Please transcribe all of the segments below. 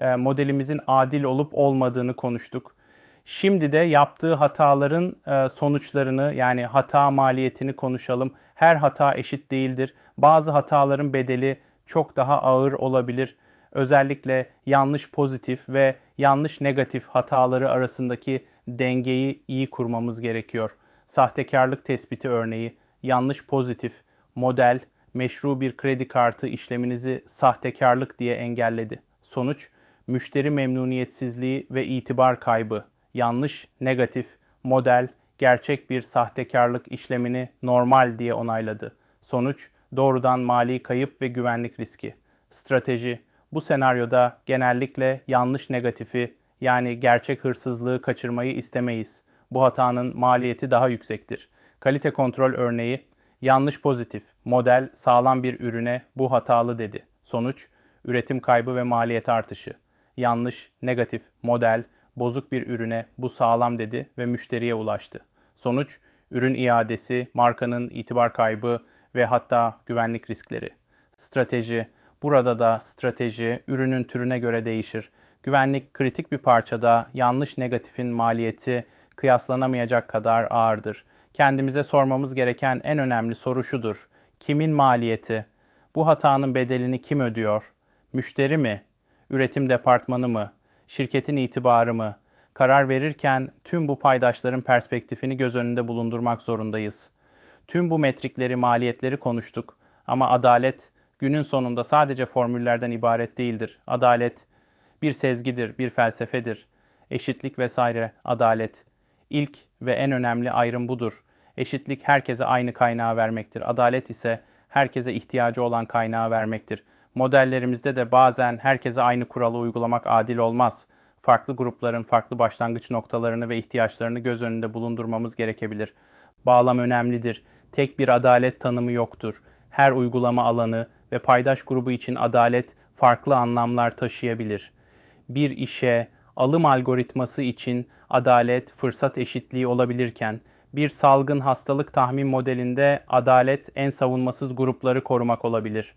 e, modelimizin adil olup olmadığını konuştuk. Şimdi de yaptığı hataların e, sonuçlarını yani hata maliyetini konuşalım. Her hata eşit değildir. Bazı hataların bedeli çok daha ağır olabilir. Özellikle yanlış pozitif ve yanlış negatif hataları arasındaki dengeyi iyi kurmamız gerekiyor. Sahtekarlık tespiti örneği, yanlış pozitif, model, meşru bir kredi kartı işleminizi sahtekarlık diye engelledi. Sonuç, müşteri memnuniyetsizliği ve itibar kaybı. Yanlış, negatif, model, gerçek bir sahtekarlık işlemini normal diye onayladı. Sonuç, doğrudan mali kayıp ve güvenlik riski. Strateji, bu senaryoda genellikle yanlış negatifi yani gerçek hırsızlığı kaçırmayı istemeyiz. Bu hatanın maliyeti daha yüksektir. Kalite kontrol örneği yanlış pozitif, model sağlam bir ürüne bu hatalı dedi. Sonuç üretim kaybı ve maliyet artışı. Yanlış, negatif, model bozuk bir ürüne bu sağlam dedi ve müşteriye ulaştı. Sonuç ürün iadesi, markanın itibar kaybı ve hatta güvenlik riskleri. Strateji Burada da strateji ürünün türüne göre değişir. Güvenlik kritik bir parçada yanlış negatifin maliyeti kıyaslanamayacak kadar ağırdır. Kendimize sormamız gereken en önemli soru şudur. Kimin maliyeti? Bu hatanın bedelini kim ödüyor? Müşteri mi? Üretim departmanı mı? Şirketin itibarı mı? Karar verirken tüm bu paydaşların perspektifini göz önünde bulundurmak zorundayız. Tüm bu metrikleri, maliyetleri konuştuk ama adalet günün sonunda sadece formüllerden ibaret değildir. Adalet bir sezgidir, bir felsefedir. Eşitlik vesaire adalet. İlk ve en önemli ayrım budur. Eşitlik herkese aynı kaynağı vermektir. Adalet ise herkese ihtiyacı olan kaynağı vermektir. Modellerimizde de bazen herkese aynı kuralı uygulamak adil olmaz. Farklı grupların farklı başlangıç noktalarını ve ihtiyaçlarını göz önünde bulundurmamız gerekebilir. Bağlam önemlidir. Tek bir adalet tanımı yoktur. Her uygulama alanı ve paydaş grubu için adalet farklı anlamlar taşıyabilir. Bir işe alım algoritması için adalet fırsat eşitliği olabilirken bir salgın hastalık tahmin modelinde adalet en savunmasız grupları korumak olabilir.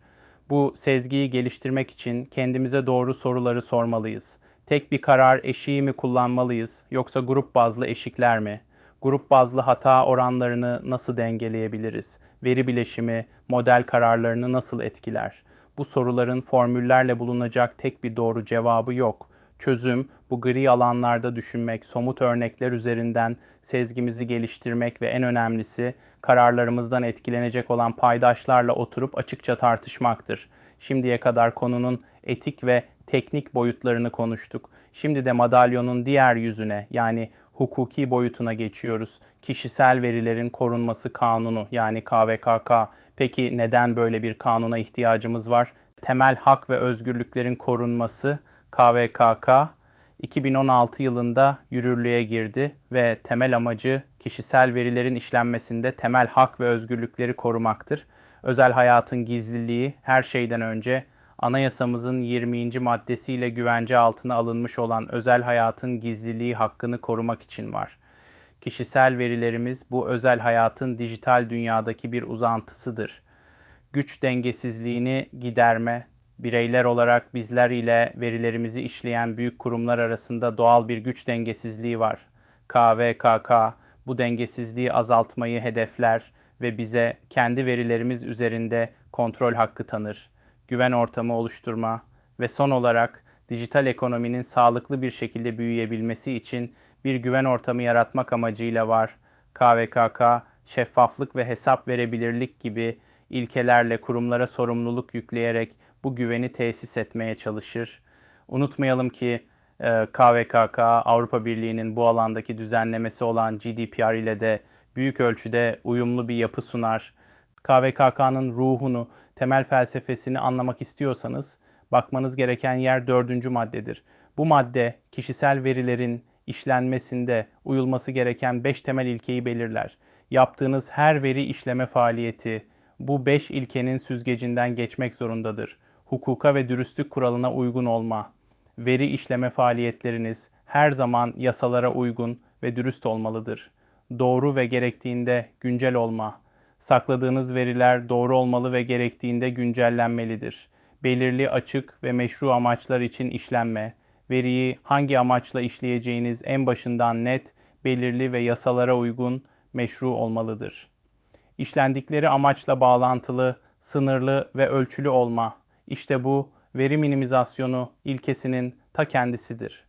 Bu sezgiyi geliştirmek için kendimize doğru soruları sormalıyız. Tek bir karar eşiği mi kullanmalıyız yoksa grup bazlı eşikler mi? Grup bazlı hata oranlarını nasıl dengeleyebiliriz? Veri bileşimi model kararlarını nasıl etkiler? Bu soruların formüllerle bulunacak tek bir doğru cevabı yok. Çözüm bu gri alanlarda düşünmek, somut örnekler üzerinden sezgimizi geliştirmek ve en önemlisi kararlarımızdan etkilenecek olan paydaşlarla oturup açıkça tartışmaktır. Şimdiye kadar konunun etik ve teknik boyutlarını konuştuk. Şimdi de madalyonun diğer yüzüne yani hukuki boyutuna geçiyoruz. Kişisel verilerin korunması kanunu yani KVKK. Peki neden böyle bir kanuna ihtiyacımız var? Temel hak ve özgürlüklerin korunması KVKK 2016 yılında yürürlüğe girdi ve temel amacı kişisel verilerin işlenmesinde temel hak ve özgürlükleri korumaktır. Özel hayatın gizliliği her şeyden önce anayasamızın 20. maddesiyle güvence altına alınmış olan özel hayatın gizliliği hakkını korumak için var. Kişisel verilerimiz bu özel hayatın dijital dünyadaki bir uzantısıdır. Güç dengesizliğini giderme, bireyler olarak bizler ile verilerimizi işleyen büyük kurumlar arasında doğal bir güç dengesizliği var. KVKK bu dengesizliği azaltmayı hedefler ve bize kendi verilerimiz üzerinde kontrol hakkı tanır güven ortamı oluşturma ve son olarak dijital ekonominin sağlıklı bir şekilde büyüyebilmesi için bir güven ortamı yaratmak amacıyla var. KVKK, şeffaflık ve hesap verebilirlik gibi ilkelerle kurumlara sorumluluk yükleyerek bu güveni tesis etmeye çalışır. Unutmayalım ki KVKK, e, Avrupa Birliği'nin bu alandaki düzenlemesi olan GDPR ile de büyük ölçüde uyumlu bir yapı sunar. KVKK'nın ruhunu temel felsefesini anlamak istiyorsanız bakmanız gereken yer dördüncü maddedir. Bu madde kişisel verilerin işlenmesinde uyulması gereken beş temel ilkeyi belirler. Yaptığınız her veri işleme faaliyeti bu beş ilkenin süzgecinden geçmek zorundadır. Hukuka ve dürüstlük kuralına uygun olma. Veri işleme faaliyetleriniz her zaman yasalara uygun ve dürüst olmalıdır. Doğru ve gerektiğinde güncel olma Sakladığınız veriler doğru olmalı ve gerektiğinde güncellenmelidir. belirli açık ve meşru amaçlar için işlenme, veriyi hangi amaçla işleyeceğiniz en başından net, belirli ve yasalara uygun, meşru olmalıdır. İşlendikleri amaçla bağlantılı, sınırlı ve ölçülü olma. İşte bu veri minimizasyonu ilkesinin ta kendisidir.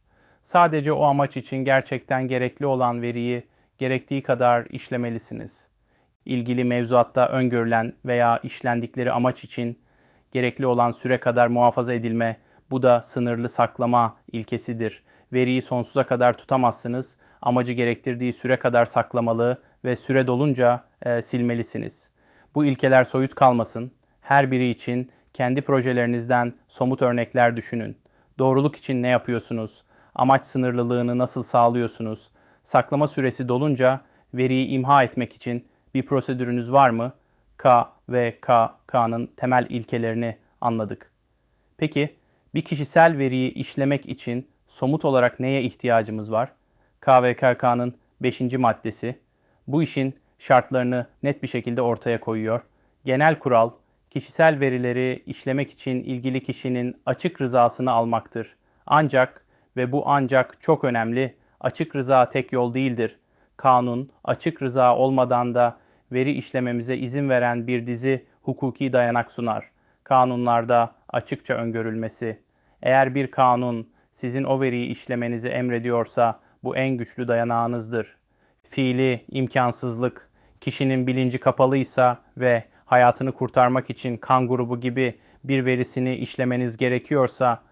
Sadece o amaç için gerçekten gerekli olan veriyi gerektiği kadar işlemelisiniz. İlgili mevzuatta öngörülen veya işlendikleri amaç için gerekli olan süre kadar muhafaza edilme, bu da sınırlı saklama ilkesidir. Veriyi sonsuza kadar tutamazsınız. Amacı gerektirdiği süre kadar saklamalı ve süre dolunca e, silmelisiniz. Bu ilkeler soyut kalmasın. Her biri için kendi projelerinizden somut örnekler düşünün. Doğruluk için ne yapıyorsunuz? Amaç sınırlılığını nasıl sağlıyorsunuz? Saklama süresi dolunca veriyi imha etmek için bir prosedürünüz var mı? K ve K, K'nın temel ilkelerini anladık. Peki bir kişisel veriyi işlemek için somut olarak neye ihtiyacımız var? KVKK'nın 5. maddesi bu işin şartlarını net bir şekilde ortaya koyuyor. Genel kural kişisel verileri işlemek için ilgili kişinin açık rızasını almaktır. Ancak ve bu ancak çok önemli. Açık rıza tek yol değildir. Kanun açık rıza olmadan da veri işlememize izin veren bir dizi hukuki dayanak sunar. Kanunlarda açıkça öngörülmesi. Eğer bir kanun sizin o veriyi işlemenizi emrediyorsa bu en güçlü dayanağınızdır. Fiili imkansızlık, kişinin bilinci kapalıysa ve hayatını kurtarmak için kan grubu gibi bir verisini işlemeniz gerekiyorsa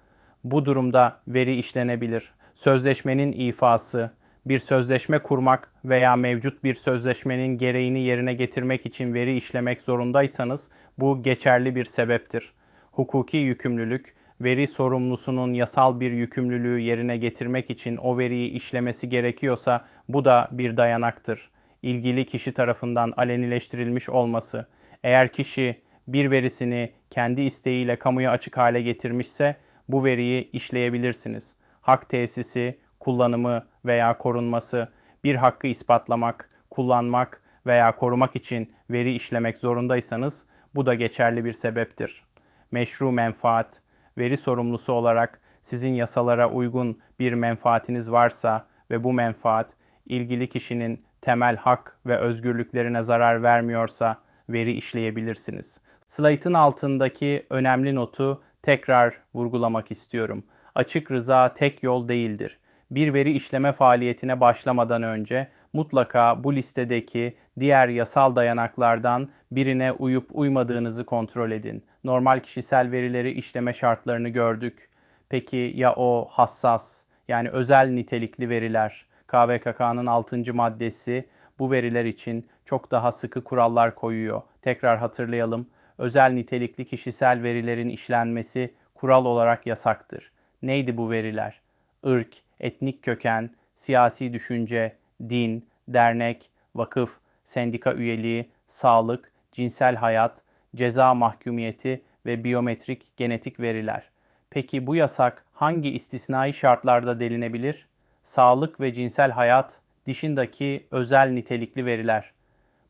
bu durumda veri işlenebilir. Sözleşmenin ifası, bir sözleşme kurmak veya mevcut bir sözleşmenin gereğini yerine getirmek için veri işlemek zorundaysanız bu geçerli bir sebeptir. Hukuki yükümlülük, veri sorumlusunun yasal bir yükümlülüğü yerine getirmek için o veriyi işlemesi gerekiyorsa bu da bir dayanaktır. İlgili kişi tarafından alenileştirilmiş olması. Eğer kişi bir verisini kendi isteğiyle kamuya açık hale getirmişse bu veriyi işleyebilirsiniz. Hak tesisi, kullanımı veya korunması, bir hakkı ispatlamak, kullanmak veya korumak için veri işlemek zorundaysanız bu da geçerli bir sebeptir. Meşru menfaat, veri sorumlusu olarak sizin yasalara uygun bir menfaatiniz varsa ve bu menfaat ilgili kişinin temel hak ve özgürlüklerine zarar vermiyorsa veri işleyebilirsiniz. Slaytın altındaki önemli notu tekrar vurgulamak istiyorum. Açık rıza tek yol değildir. Bir veri işleme faaliyetine başlamadan önce mutlaka bu listedeki diğer yasal dayanaklardan birine uyup uymadığınızı kontrol edin. Normal kişisel verileri işleme şartlarını gördük. Peki ya o hassas yani özel nitelikli veriler? KVKK'nın 6. maddesi bu veriler için çok daha sıkı kurallar koyuyor. Tekrar hatırlayalım. Özel nitelikli kişisel verilerin işlenmesi kural olarak yasaktır. Neydi bu veriler? Irk, etnik köken, siyasi düşünce, din, dernek, vakıf, sendika üyeliği, sağlık, cinsel hayat, ceza mahkumiyeti ve biyometrik genetik veriler. Peki bu yasak hangi istisnai şartlarda delinebilir? Sağlık ve cinsel hayat dışındaki özel nitelikli veriler.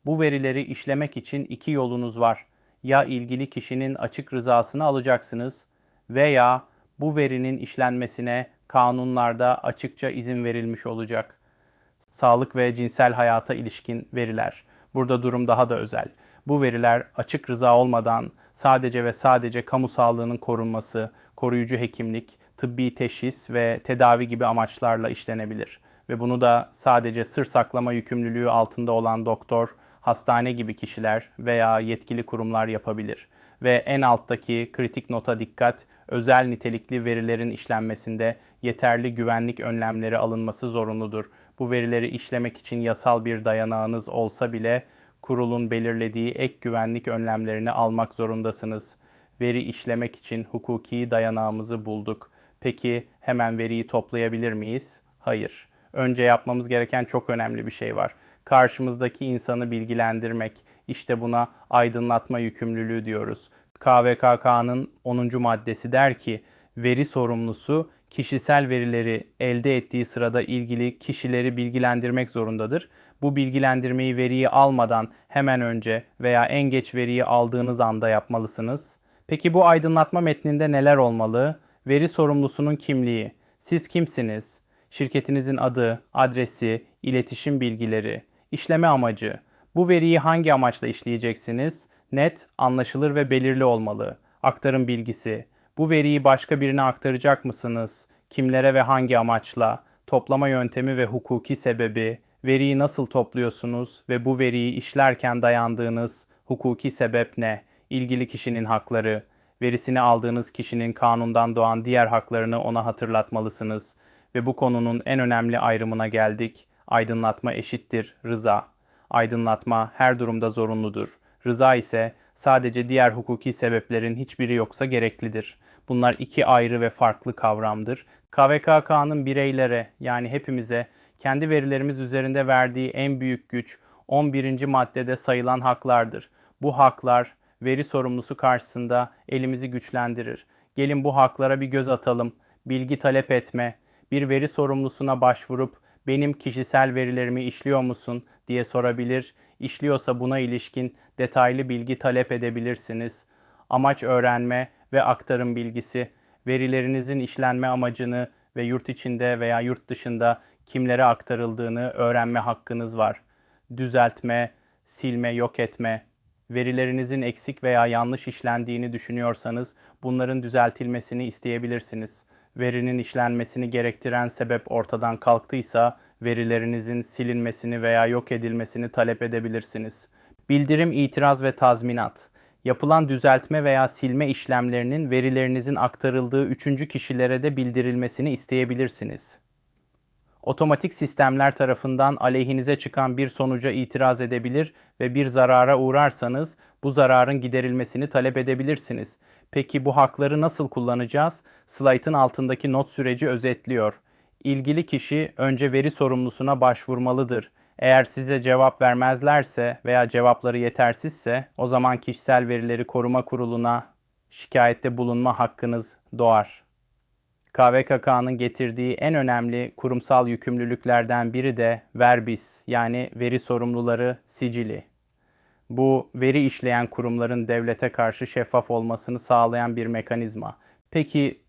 Bu verileri işlemek için iki yolunuz var. Ya ilgili kişinin açık rızasını alacaksınız veya bu verinin işlenmesine kanunlarda açıkça izin verilmiş olacak. Sağlık ve cinsel hayata ilişkin veriler. Burada durum daha da özel. Bu veriler açık rıza olmadan sadece ve sadece kamu sağlığının korunması, koruyucu hekimlik, tıbbi teşhis ve tedavi gibi amaçlarla işlenebilir. Ve bunu da sadece sır saklama yükümlülüğü altında olan doktor, hastane gibi kişiler veya yetkili kurumlar yapabilir. Ve en alttaki kritik nota dikkat, özel nitelikli verilerin işlenmesinde yeterli güvenlik önlemleri alınması zorunludur. Bu verileri işlemek için yasal bir dayanağınız olsa bile kurulun belirlediği ek güvenlik önlemlerini almak zorundasınız. Veri işlemek için hukuki dayanağımızı bulduk. Peki hemen veriyi toplayabilir miyiz? Hayır. Önce yapmamız gereken çok önemli bir şey var. Karşımızdaki insanı bilgilendirmek. İşte buna aydınlatma yükümlülüğü diyoruz. KVKK'nın 10. maddesi der ki, veri sorumlusu kişisel verileri elde ettiği sırada ilgili kişileri bilgilendirmek zorundadır. Bu bilgilendirmeyi veriyi almadan hemen önce veya en geç veriyi aldığınız anda yapmalısınız. Peki bu aydınlatma metninde neler olmalı? Veri sorumlusunun kimliği. Siz kimsiniz? Şirketinizin adı, adresi, iletişim bilgileri, işleme amacı. Bu veriyi hangi amaçla işleyeceksiniz? Net, anlaşılır ve belirli olmalı. Aktarım bilgisi. Bu veriyi başka birine aktaracak mısınız? Kimlere ve hangi amaçla? Toplama yöntemi ve hukuki sebebi. Veriyi nasıl topluyorsunuz ve bu veriyi işlerken dayandığınız hukuki sebep ne? İlgili kişinin hakları. Verisini aldığınız kişinin kanundan doğan diğer haklarını ona hatırlatmalısınız. Ve bu konunun en önemli ayrımına geldik. Aydınlatma eşittir rıza. Aydınlatma her durumda zorunludur. Rıza ise sadece diğer hukuki sebeplerin hiçbiri yoksa gereklidir. Bunlar iki ayrı ve farklı kavramdır. KVKK'nın bireylere yani hepimize kendi verilerimiz üzerinde verdiği en büyük güç 11. maddede sayılan haklardır. Bu haklar veri sorumlusu karşısında elimizi güçlendirir. Gelin bu haklara bir göz atalım. Bilgi talep etme, bir veri sorumlusuna başvurup benim kişisel verilerimi işliyor musun diye sorabilir. İşliyorsa buna ilişkin detaylı bilgi talep edebilirsiniz. Amaç öğrenme ve aktarım bilgisi, verilerinizin işlenme amacını ve yurt içinde veya yurt dışında kimlere aktarıldığını öğrenme hakkınız var. Düzeltme, silme, yok etme, verilerinizin eksik veya yanlış işlendiğini düşünüyorsanız bunların düzeltilmesini isteyebilirsiniz. Verinin işlenmesini gerektiren sebep ortadan kalktıysa verilerinizin silinmesini veya yok edilmesini talep edebilirsiniz. Bildirim, itiraz ve tazminat. Yapılan düzeltme veya silme işlemlerinin verilerinizin aktarıldığı üçüncü kişilere de bildirilmesini isteyebilirsiniz. Otomatik sistemler tarafından aleyhinize çıkan bir sonuca itiraz edebilir ve bir zarara uğrarsanız bu zararın giderilmesini talep edebilirsiniz. Peki bu hakları nasıl kullanacağız? Slaytın altındaki not süreci özetliyor. İlgili kişi önce veri sorumlusuna başvurmalıdır. Eğer size cevap vermezlerse veya cevapları yetersizse o zaman kişisel verileri koruma kuruluna şikayette bulunma hakkınız doğar. KVKK'nın getirdiği en önemli kurumsal yükümlülüklerden biri de Verbis yani veri sorumluları sicili. Bu veri işleyen kurumların devlete karşı şeffaf olmasını sağlayan bir mekanizma. Peki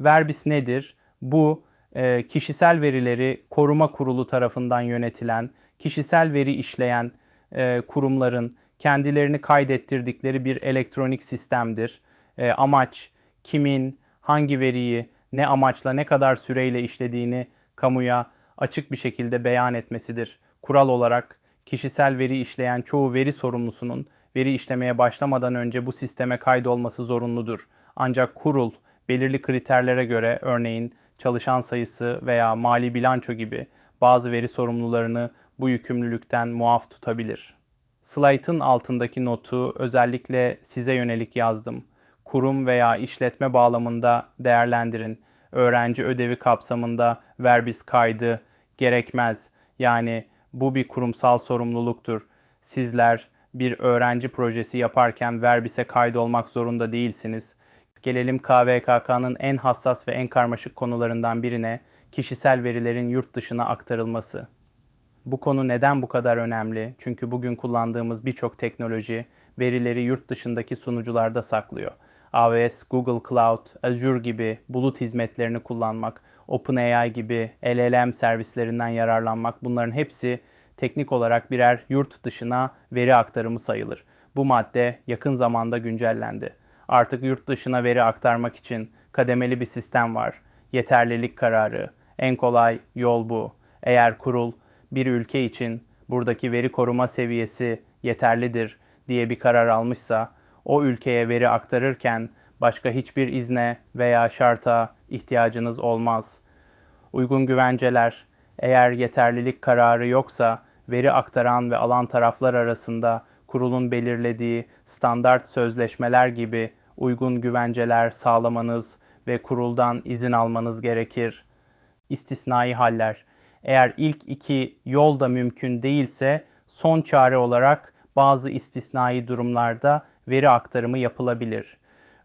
Verbis nedir? Bu e, kişisel verileri koruma kurulu tarafından yönetilen, kişisel veri işleyen e, kurumların kendilerini kaydettirdikleri bir elektronik sistemdir. E, amaç kimin, hangi veriyi, ne amaçla, ne kadar süreyle işlediğini kamuya açık bir şekilde beyan etmesidir. Kural olarak kişisel veri işleyen çoğu veri sorumlusunun veri işlemeye başlamadan önce bu sisteme kaydolması zorunludur. Ancak kurul belirli kriterlere göre örneğin çalışan sayısı veya mali bilanço gibi bazı veri sorumlularını bu yükümlülükten muaf tutabilir. Slaytın altındaki notu özellikle size yönelik yazdım. Kurum veya işletme bağlamında değerlendirin. Öğrenci ödevi kapsamında verbis kaydı gerekmez. Yani bu bir kurumsal sorumluluktur. Sizler bir öğrenci projesi yaparken verbise kaydolmak zorunda değilsiniz. Gelelim KVKK'nın en hassas ve en karmaşık konularından birine, kişisel verilerin yurt dışına aktarılması. Bu konu neden bu kadar önemli? Çünkü bugün kullandığımız birçok teknoloji verileri yurt dışındaki sunucularda saklıyor. AWS, Google Cloud, Azure gibi bulut hizmetlerini kullanmak, OpenAI gibi LLM servislerinden yararlanmak bunların hepsi teknik olarak birer yurt dışına veri aktarımı sayılır. Bu madde yakın zamanda güncellendi. Artık yurt dışına veri aktarmak için kademeli bir sistem var. Yeterlilik kararı. En kolay yol bu. Eğer kurul bir ülke için buradaki veri koruma seviyesi yeterlidir diye bir karar almışsa o ülkeye veri aktarırken başka hiçbir izne veya şarta ihtiyacınız olmaz. Uygun güvenceler, eğer yeterlilik kararı yoksa veri aktaran ve alan taraflar arasında kurulun belirlediği standart sözleşmeler gibi uygun güvenceler sağlamanız ve kuruldan izin almanız gerekir. İstisnai haller. Eğer ilk iki yol da mümkün değilse son çare olarak bazı istisnai durumlarda veri aktarımı yapılabilir.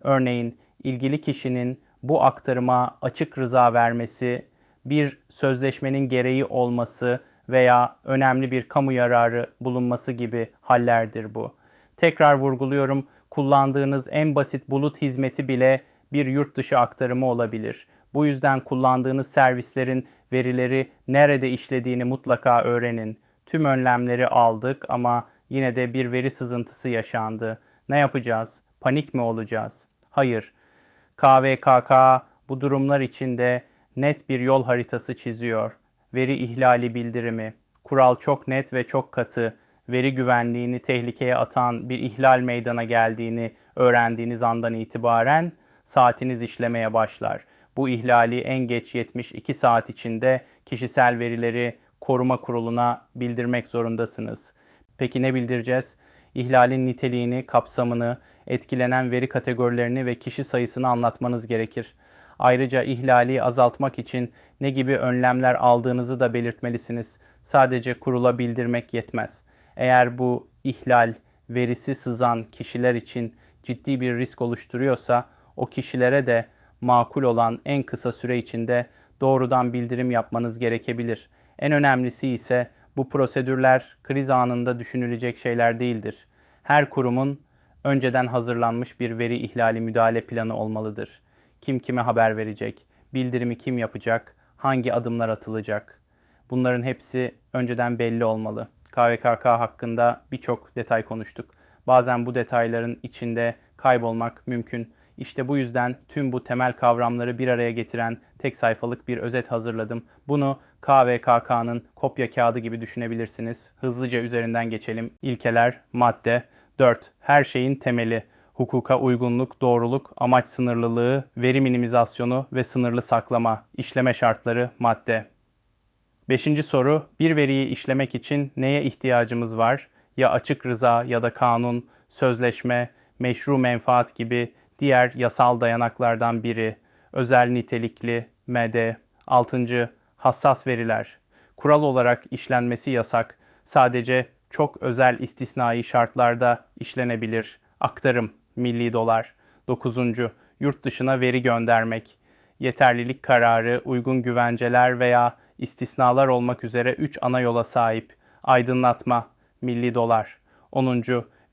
Örneğin ilgili kişinin bu aktarıma açık rıza vermesi, bir sözleşmenin gereği olması veya önemli bir kamu yararı bulunması gibi hallerdir bu. Tekrar vurguluyorum, kullandığınız en basit bulut hizmeti bile bir yurt dışı aktarımı olabilir. Bu yüzden kullandığınız servislerin verileri nerede işlediğini mutlaka öğrenin. Tüm önlemleri aldık ama yine de bir veri sızıntısı yaşandı. Ne yapacağız? Panik mi olacağız? Hayır. KVKK bu durumlar içinde net bir yol haritası çiziyor. Veri ihlali bildirimi. Kural çok net ve çok katı. Veri güvenliğini tehlikeye atan bir ihlal meydana geldiğini öğrendiğiniz andan itibaren saatiniz işlemeye başlar. Bu ihlali en geç 72 saat içinde kişisel verileri koruma kuruluna bildirmek zorundasınız. Peki ne bildireceğiz? İhlalin niteliğini, kapsamını, etkilenen veri kategorilerini ve kişi sayısını anlatmanız gerekir. Ayrıca ihlali azaltmak için ne gibi önlemler aldığınızı da belirtmelisiniz. Sadece kurula bildirmek yetmez. Eğer bu ihlal verisi sızan kişiler için ciddi bir risk oluşturuyorsa o kişilere de makul olan en kısa süre içinde doğrudan bildirim yapmanız gerekebilir. En önemlisi ise bu prosedürler kriz anında düşünülecek şeyler değildir. Her kurumun önceden hazırlanmış bir veri ihlali müdahale planı olmalıdır. Kim kime haber verecek, bildirimi kim yapacak, hangi adımlar atılacak. Bunların hepsi önceden belli olmalı. KVKK hakkında birçok detay konuştuk. Bazen bu detayların içinde kaybolmak mümkün. İşte bu yüzden tüm bu temel kavramları bir araya getiren tek sayfalık bir özet hazırladım. Bunu KVKK'nın kopya kağıdı gibi düşünebilirsiniz. Hızlıca üzerinden geçelim. İlkeler, madde 4. Her şeyin temeli. Hukuka uygunluk, doğruluk, amaç sınırlılığı, veri minimizasyonu ve sınırlı saklama, işleme şartları, madde. Beşinci soru, bir veriyi işlemek için neye ihtiyacımız var? Ya açık rıza ya da kanun, sözleşme, meşru menfaat gibi diğer yasal dayanaklardan biri, özel nitelikli, MD. Altıncı, hassas veriler. Kural olarak işlenmesi yasak, sadece çok özel istisnai şartlarda işlenebilir. Aktarım, milli dolar. Dokuzuncu, yurt dışına veri göndermek. Yeterlilik kararı, uygun güvenceler veya istisnalar olmak üzere 3 ana yola sahip. Aydınlatma, milli dolar. 10.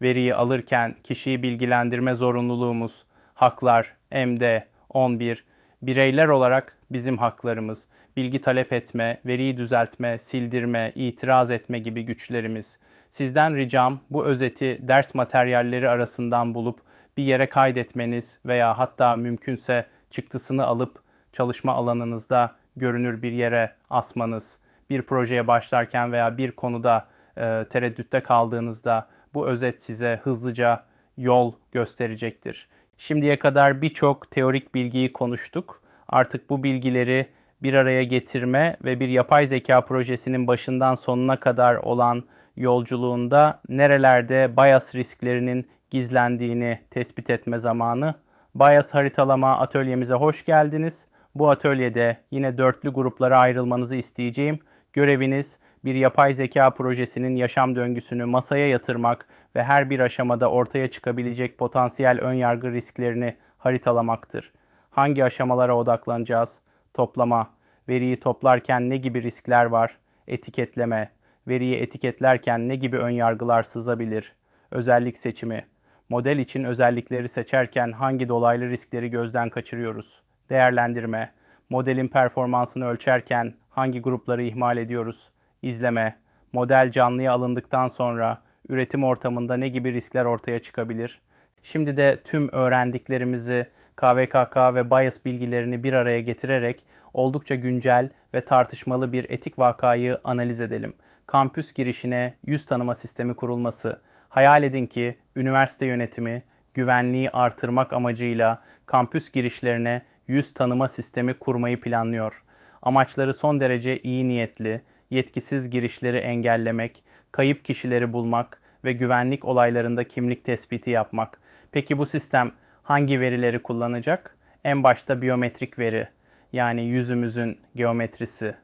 Veriyi alırken kişiyi bilgilendirme zorunluluğumuz. Haklar, MD, 11. Bireyler olarak bizim haklarımız. Bilgi talep etme, veriyi düzeltme, sildirme, itiraz etme gibi güçlerimiz. Sizden ricam bu özeti ders materyalleri arasından bulup bir yere kaydetmeniz veya hatta mümkünse çıktısını alıp çalışma alanınızda görünür bir yere asmanız, bir projeye başlarken veya bir konuda e, tereddütte kaldığınızda bu özet size hızlıca yol gösterecektir. Şimdiye kadar birçok teorik bilgiyi konuştuk. Artık bu bilgileri bir araya getirme ve bir yapay zeka projesinin başından sonuna kadar olan yolculuğunda nerelerde bias risklerinin gizlendiğini tespit etme zamanı. Bias haritalama atölyemize hoş geldiniz. Bu atölyede yine dörtlü gruplara ayrılmanızı isteyeceğim. Göreviniz bir yapay zeka projesinin yaşam döngüsünü masaya yatırmak ve her bir aşamada ortaya çıkabilecek potansiyel önyargı risklerini haritalamaktır. Hangi aşamalara odaklanacağız? Toplama, veriyi toplarken ne gibi riskler var? Etiketleme, veriyi etiketlerken ne gibi önyargılar sızabilir? Özellik seçimi, model için özellikleri seçerken hangi dolaylı riskleri gözden kaçırıyoruz? Değerlendirme, modelin performansını ölçerken hangi grupları ihmal ediyoruz? İzleme, model canlıya alındıktan sonra üretim ortamında ne gibi riskler ortaya çıkabilir? Şimdi de tüm öğrendiklerimizi KVKK ve bias bilgilerini bir araya getirerek oldukça güncel ve tartışmalı bir etik vakayı analiz edelim. Kampüs girişine yüz tanıma sistemi kurulması. Hayal edin ki üniversite yönetimi güvenliği artırmak amacıyla kampüs girişlerine yüz tanıma sistemi kurmayı planlıyor. Amaçları son derece iyi niyetli, yetkisiz girişleri engellemek, kayıp kişileri bulmak ve güvenlik olaylarında kimlik tespiti yapmak. Peki bu sistem hangi verileri kullanacak? En başta biyometrik veri, yani yüzümüzün geometrisi.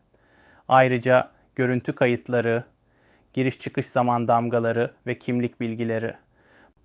Ayrıca görüntü kayıtları, giriş çıkış zaman damgaları ve kimlik bilgileri.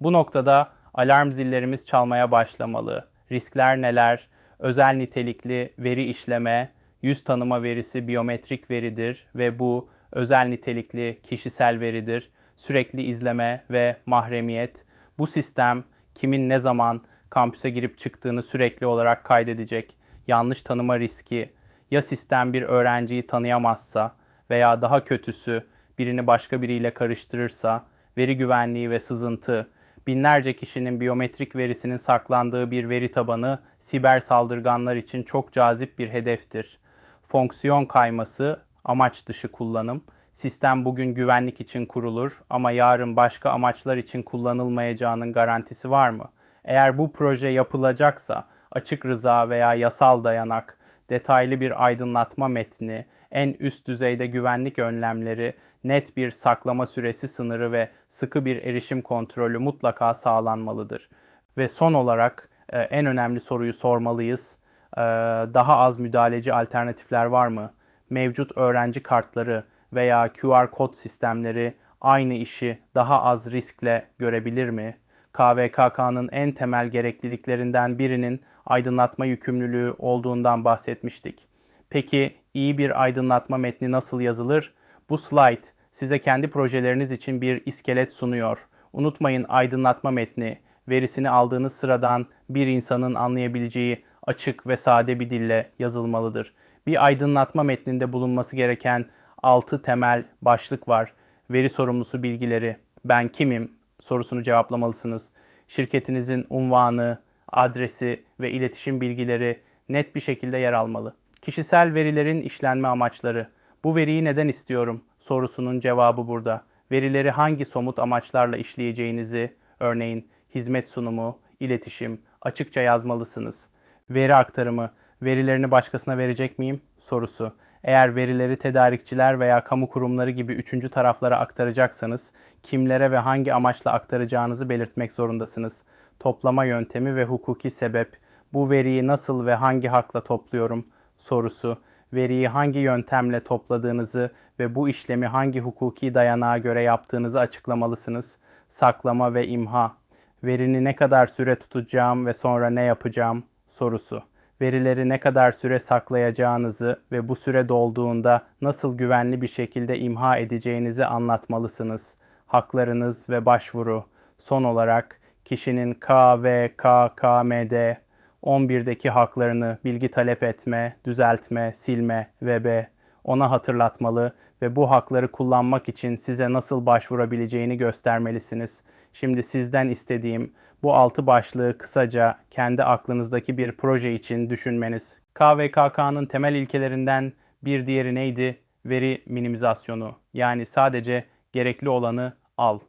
Bu noktada alarm zillerimiz çalmaya başlamalı. Riskler neler? Özel nitelikli veri işleme, yüz tanıma verisi biyometrik veridir ve bu özel nitelikli kişisel veridir. Sürekli izleme ve mahremiyet. Bu sistem kimin ne zaman kampüse girip çıktığını sürekli olarak kaydedecek, yanlış tanıma riski, ya sistem bir öğrenciyi tanıyamazsa veya daha kötüsü birini başka biriyle karıştırırsa, veri güvenliği ve sızıntı, binlerce kişinin biyometrik verisinin saklandığı bir veri tabanı siber saldırganlar için çok cazip bir hedeftir. Fonksiyon kayması, amaç dışı kullanım, sistem bugün güvenlik için kurulur ama yarın başka amaçlar için kullanılmayacağının garantisi var mı? Eğer bu proje yapılacaksa açık rıza veya yasal dayanak, detaylı bir aydınlatma metni, en üst düzeyde güvenlik önlemleri, net bir saklama süresi sınırı ve sıkı bir erişim kontrolü mutlaka sağlanmalıdır. Ve son olarak e, en önemli soruyu sormalıyız. E, Daha az müdahaleci alternatifler var mı? Mevcut öğrenci kartları veya QR kod sistemleri aynı işi daha az riskle görebilir mi? KVKK'nın en temel gerekliliklerinden birinin aydınlatma yükümlülüğü olduğundan bahsetmiştik. Peki iyi bir aydınlatma metni nasıl yazılır? Bu slide size kendi projeleriniz için bir iskelet sunuyor. Unutmayın aydınlatma metni verisini aldığınız sıradan bir insanın anlayabileceği açık ve sade bir dille yazılmalıdır. Bir aydınlatma metninde bulunması gereken 6 temel başlık var. Veri sorumlusu bilgileri, ben kimim sorusunu cevaplamalısınız. Şirketinizin unvanı, adresi ve iletişim bilgileri net bir şekilde yer almalı. Kişisel verilerin işlenme amaçları. Bu veriyi neden istiyorum sorusunun cevabı burada. Verileri hangi somut amaçlarla işleyeceğinizi, örneğin hizmet sunumu, iletişim, açıkça yazmalısınız. Veri aktarımı, verilerini başkasına verecek miyim sorusu. Eğer verileri tedarikçiler veya kamu kurumları gibi üçüncü taraflara aktaracaksanız kimlere ve hangi amaçla aktaracağınızı belirtmek zorundasınız. Toplama yöntemi ve hukuki sebep. Bu veriyi nasıl ve hangi hakla topluyorum sorusu. Veriyi hangi yöntemle topladığınızı ve bu işlemi hangi hukuki dayanağa göre yaptığınızı açıklamalısınız. Saklama ve imha. Verini ne kadar süre tutacağım ve sonra ne yapacağım sorusu verileri ne kadar süre saklayacağınızı ve bu süre dolduğunda nasıl güvenli bir şekilde imha edeceğinizi anlatmalısınız. Haklarınız ve başvuru. Son olarak kişinin K ve KKMD 11'deki haklarını bilgi talep etme, düzeltme, silme ve B ona hatırlatmalı ve bu hakları kullanmak için size nasıl başvurabileceğini göstermelisiniz. Şimdi sizden istediğim bu altı başlığı kısaca kendi aklınızdaki bir proje için düşünmeniz. KVKK'nın temel ilkelerinden bir diğeri neydi? Veri minimizasyonu. Yani sadece gerekli olanı al.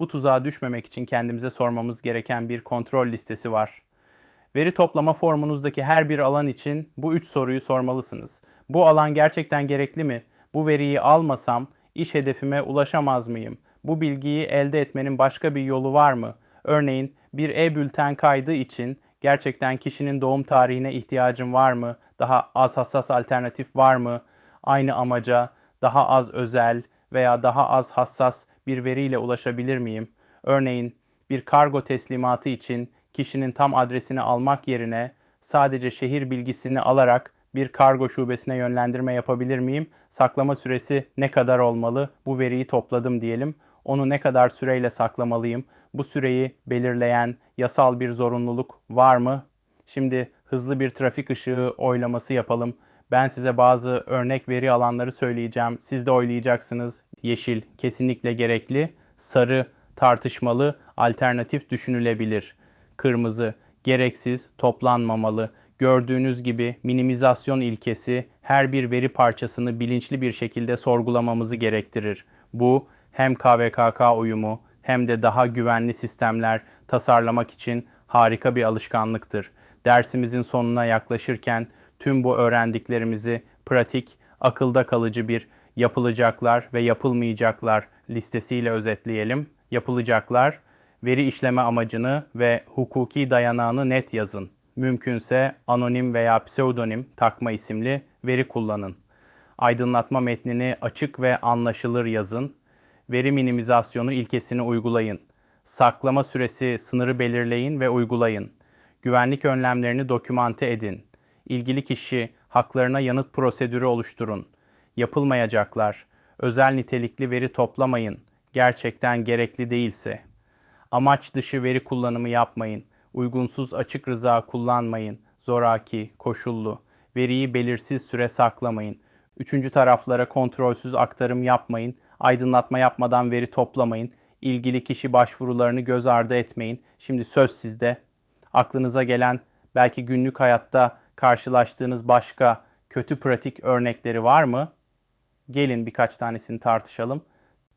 Bu tuzağa düşmemek için kendimize sormamız gereken bir kontrol listesi var. Veri toplama formunuzdaki her bir alan için bu üç soruyu sormalısınız. Bu alan gerçekten gerekli mi? Bu veriyi almasam iş hedefime ulaşamaz mıyım? Bu bilgiyi elde etmenin başka bir yolu var mı? Örneğin bir e-bülten kaydı için gerçekten kişinin doğum tarihine ihtiyacım var mı? Daha az hassas alternatif var mı? Aynı amaca daha az özel veya daha az hassas bir veriyle ulaşabilir miyim? Örneğin bir kargo teslimatı için kişinin tam adresini almak yerine sadece şehir bilgisini alarak bir kargo şubesine yönlendirme yapabilir miyim? Saklama süresi ne kadar olmalı? Bu veriyi topladım diyelim. Onu ne kadar süreyle saklamalıyım? Bu süreyi belirleyen yasal bir zorunluluk var mı? Şimdi hızlı bir trafik ışığı oylaması yapalım. Ben size bazı örnek veri alanları söyleyeceğim. Siz de oylayacaksınız. Yeşil kesinlikle gerekli. Sarı tartışmalı, alternatif düşünülebilir. Kırmızı gereksiz, toplanmamalı. Gördüğünüz gibi minimizasyon ilkesi her bir veri parçasını bilinçli bir şekilde sorgulamamızı gerektirir. Bu hem KVKK uyumu hem de daha güvenli sistemler tasarlamak için harika bir alışkanlıktır. Dersimizin sonuna yaklaşırken tüm bu öğrendiklerimizi pratik, akılda kalıcı bir yapılacaklar ve yapılmayacaklar listesiyle özetleyelim. Yapılacaklar, veri işleme amacını ve hukuki dayanağını net yazın. Mümkünse anonim veya pseudonim takma isimli veri kullanın. Aydınlatma metnini açık ve anlaşılır yazın. Veri minimizasyonu ilkesini uygulayın. Saklama süresi sınırı belirleyin ve uygulayın. Güvenlik önlemlerini dokümante edin. İlgili kişi haklarına yanıt prosedürü oluşturun. Yapılmayacaklar. Özel nitelikli veri toplamayın. Gerçekten gerekli değilse. Amaç dışı veri kullanımı yapmayın. Uygunsuz açık rıza kullanmayın. Zoraki, koşullu. Veriyi belirsiz süre saklamayın. Üçüncü taraflara kontrolsüz aktarım yapmayın. Aydınlatma yapmadan veri toplamayın. İlgili kişi başvurularını göz ardı etmeyin. Şimdi söz sizde. Aklınıza gelen belki günlük hayatta karşılaştığınız başka kötü pratik örnekleri var mı? Gelin birkaç tanesini tartışalım.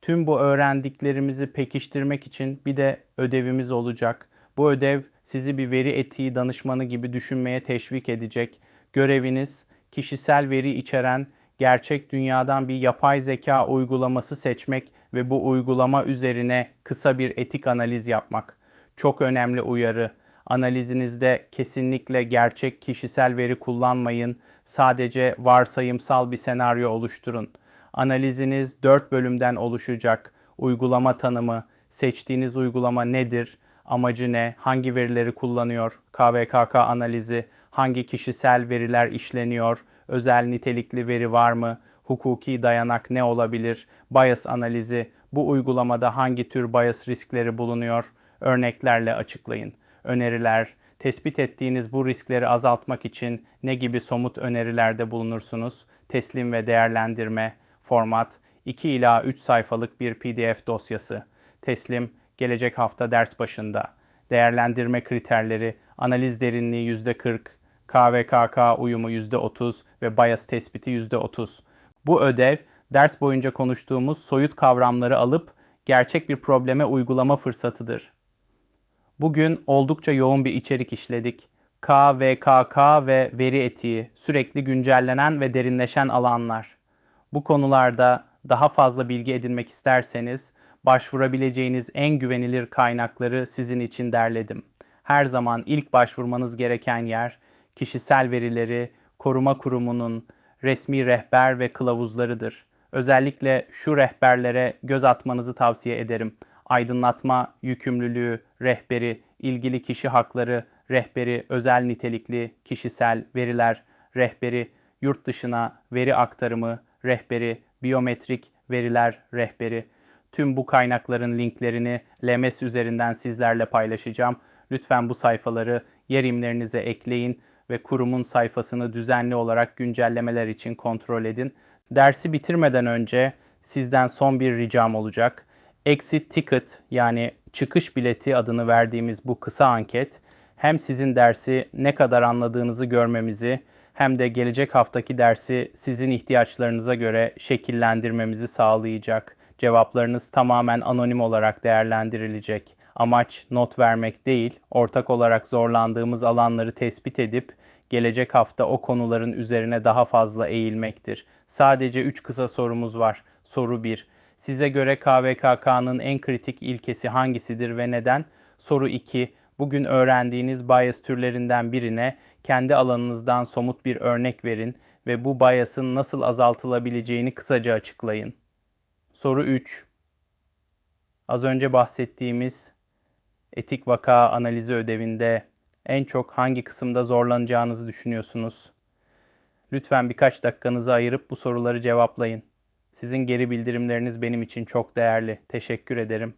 Tüm bu öğrendiklerimizi pekiştirmek için bir de ödevimiz olacak. Bu ödev sizi bir veri etiği danışmanı gibi düşünmeye teşvik edecek. Göreviniz kişisel veri içeren gerçek dünyadan bir yapay zeka uygulaması seçmek ve bu uygulama üzerine kısa bir etik analiz yapmak. Çok önemli uyarı. Analizinizde kesinlikle gerçek kişisel veri kullanmayın. Sadece varsayımsal bir senaryo oluşturun. Analiziniz 4 bölümden oluşacak. Uygulama tanımı, seçtiğiniz uygulama nedir, amacı ne, hangi verileri kullanıyor, KVKK analizi, hangi kişisel veriler işleniyor, özel nitelikli veri var mı, hukuki dayanak ne olabilir, bias analizi, bu uygulamada hangi tür bias riskleri bulunuyor, örneklerle açıklayın. Öneriler, tespit ettiğiniz bu riskleri azaltmak için ne gibi somut önerilerde bulunursunuz? Teslim ve değerlendirme, format 2 ila 3 sayfalık bir PDF dosyası. Teslim gelecek hafta ders başında. Değerlendirme kriterleri, analiz derinliği %40, KVKK uyumu %30 ve bias tespiti %30. Bu ödev ders boyunca konuştuğumuz soyut kavramları alıp gerçek bir probleme uygulama fırsatıdır. Bugün oldukça yoğun bir içerik işledik. KVKK ve veri etiği, sürekli güncellenen ve derinleşen alanlar. Bu konularda daha fazla bilgi edinmek isterseniz başvurabileceğiniz en güvenilir kaynakları sizin için derledim. Her zaman ilk başvurmanız gereken yer kişisel verileri koruma kurumunun resmi rehber ve kılavuzlarıdır. Özellikle şu rehberlere göz atmanızı tavsiye ederim. Aydınlatma yükümlülüğü rehberi, ilgili kişi hakları rehberi, özel nitelikli kişisel veriler rehberi, yurt dışına veri aktarımı rehberi, biyometrik veriler rehberi. Tüm bu kaynakların linklerini LMS üzerinden sizlerle paylaşacağım. Lütfen bu sayfaları yer imlerinize ekleyin ve kurumun sayfasını düzenli olarak güncellemeler için kontrol edin. Dersi bitirmeden önce sizden son bir ricam olacak. Exit Ticket yani çıkış bileti adını verdiğimiz bu kısa anket hem sizin dersi ne kadar anladığınızı görmemizi hem de gelecek haftaki dersi sizin ihtiyaçlarınıza göre şekillendirmemizi sağlayacak. Cevaplarınız tamamen anonim olarak değerlendirilecek. Amaç not vermek değil, ortak olarak zorlandığımız alanları tespit edip gelecek hafta o konuların üzerine daha fazla eğilmektir. Sadece 3 kısa sorumuz var. Soru 1. Size göre KVKK'nın en kritik ilkesi hangisidir ve neden? Soru 2. Bugün öğrendiğiniz bias türlerinden birine kendi alanınızdan somut bir örnek verin ve bu bias'ın nasıl azaltılabileceğini kısaca açıklayın. Soru 3. Az önce bahsettiğimiz etik vaka analizi ödevinde en çok hangi kısımda zorlanacağınızı düşünüyorsunuz? Lütfen birkaç dakikanızı ayırıp bu soruları cevaplayın. Sizin geri bildirimleriniz benim için çok değerli. Teşekkür ederim.